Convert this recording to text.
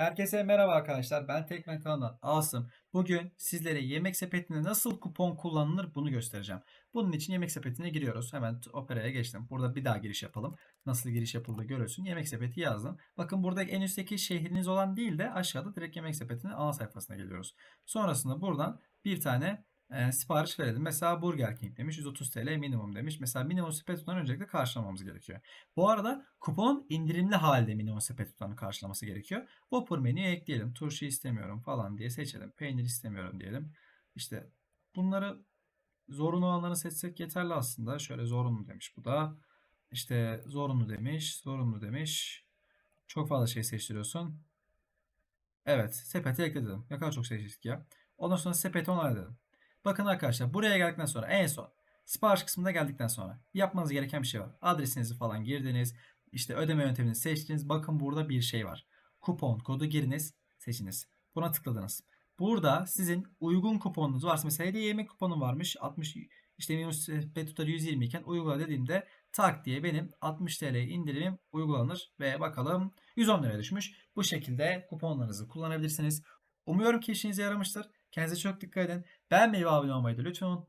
Herkese merhaba arkadaşlar. Ben Tekmen kanalından Asım. Bugün sizlere yemek sepetinde nasıl kupon kullanılır bunu göstereceğim. Bunun için yemek sepetine giriyoruz. Hemen operaya geçtim. Burada bir daha giriş yapalım. Nasıl giriş yapıldığı görürsün. Yemek sepeti yazdım. Bakın burada en üstteki şehriniz olan değil de aşağıda direkt yemek sepetinin ana sayfasına geliyoruz. Sonrasında buradan bir tane e, sipariş verelim. Mesela Burger King demiş 130 TL minimum demiş. Mesela minimum sepet tutanı öncelikle karşılamamız gerekiyor. Bu arada kuponun indirimli halde minimum sepet tutanı karşılaması gerekiyor. Whopper menüye ekleyelim. Turşu istemiyorum falan diye seçelim. Peynir istemiyorum diyelim. İşte bunları zorunlu olanları seçsek yeterli aslında. Şöyle zorunlu demiş bu da. İşte zorunlu demiş. Zorunlu demiş. Çok fazla şey seçtiriyorsun. Evet. Sepete ekledim. Ne kadar çok seçtik ya. Ondan sonra sepeti onay dedim. Bakın arkadaşlar buraya geldikten sonra en son sipariş kısmına geldikten sonra yapmanız gereken bir şey var. Adresinizi falan girdiniz. İşte ödeme yöntemini seçtiniz. Bakın burada bir şey var. Kupon kodu giriniz, seçiniz. Buna tıkladınız. Burada sizin uygun kuponunuz varsa mesela hediye yemek kuponu varmış. 60 işte minimum sepet tutarı 120 iken uygula dediğimde tak diye benim 60 TL indirimim uygulanır ve bakalım 110 liraya düşmüş. Bu şekilde kuponlarınızı kullanabilirsiniz. Umuyorum ki işinize yaramıştır. Kendinize çok dikkat edin. Beğenmeyi ve abone olmayı da lütfen unutmayın.